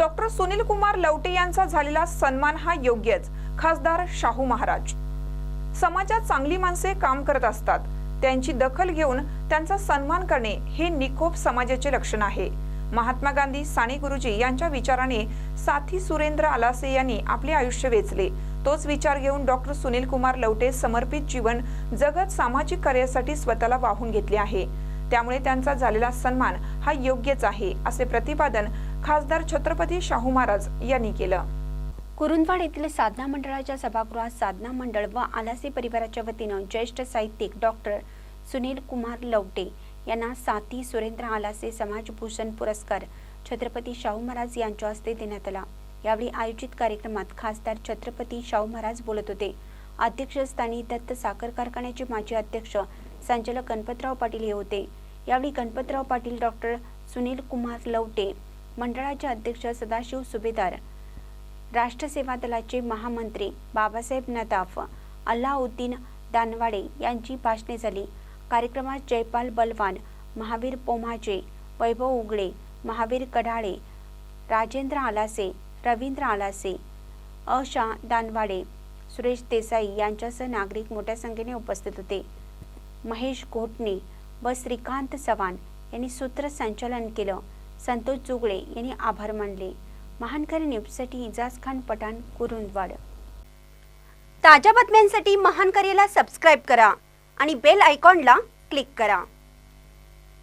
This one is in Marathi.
डॉक्टर सुनील कुमार लवटे यांचा झालेला सन्मान हा योग्यच. खासदार शाहू महाराज. समाजात चांगली माणसे काम करत असतात. त्यांची दखल घेऊन त्यांचा सन्मान करणे हे निकोप समाजाचे लक्षण आहे. महात्मा गांधी साने गुरुजी यांच्या विचाराने साथी सुरेंद्र आलासे यांनी आपले आयुष्य वेचले. तोच विचार घेऊन डॉक्टर सुनील कुमार लवटे समर्पित जीवन जगत सामाजिक कार्यासाठी स्वतःला वाहून घेतले आहे. त्यामुळे त्यांचा झालेला सन्मान हा योग्यच आहे असे प्रतिपादन खासदार छत्रपती शाहू महाराज यांनी केलं. कुरुंदवाड येथील साधना मंडळाच्या सभागृहात साधना मंडळ व आलासी परिवाराच्या वतीनं ज्येष्ठ साहित्यिक डॉक्टर सुनील कुमार लवटे यांना साथी सुरेंद्र आलासे समाजभूषण पुरस्कार छत्रपती शाहू महाराज यांच्या हस्ते देण्यात आला. यावेळी आयोजित कार्यक्रमात खासदार छत्रपती शाहू महाराज बोलत होते. अध्यक्षस्थानी दत्त साखर कारखान्याचे माजी अध्यक्ष संचालक गणपतराव पाटील हे होते. यावेळी गणपतराव पाटील डॉक्टर सुनील कुमार लवटे मंडळाचे अध्यक्ष सदाशिव सुभेदार राष्ट्रसेवा दलाचे महामंत्री बाबासाहेब नदाफ अल्लाउद्दीन दानवाडे यांची भाषणे झाली. कार्यक्रमात जयपाल बलवान महावीर पोमाजे वैभव उगळे महावीर कढाळे राजेंद्र आलासे रवींद्र आलासे अशा दानवाडे सुरेश देसाई यांच्यासह नागरिक मोठ्या संख्येने उपस्थित होते. महेश घोटणे व श्रीकांत चव्हाण यांनी सूत्रसंचालन केलं. संतोष चुगळे यांनी आभार मानले. महानकरी न्यूजसाठी इजाज खान पठाण कुरुंदवाड. ताज्या बातम्यांसाठी महानकरीला सबस्क्राईब करा आणि बेल आयकॉनला क्लिक करा.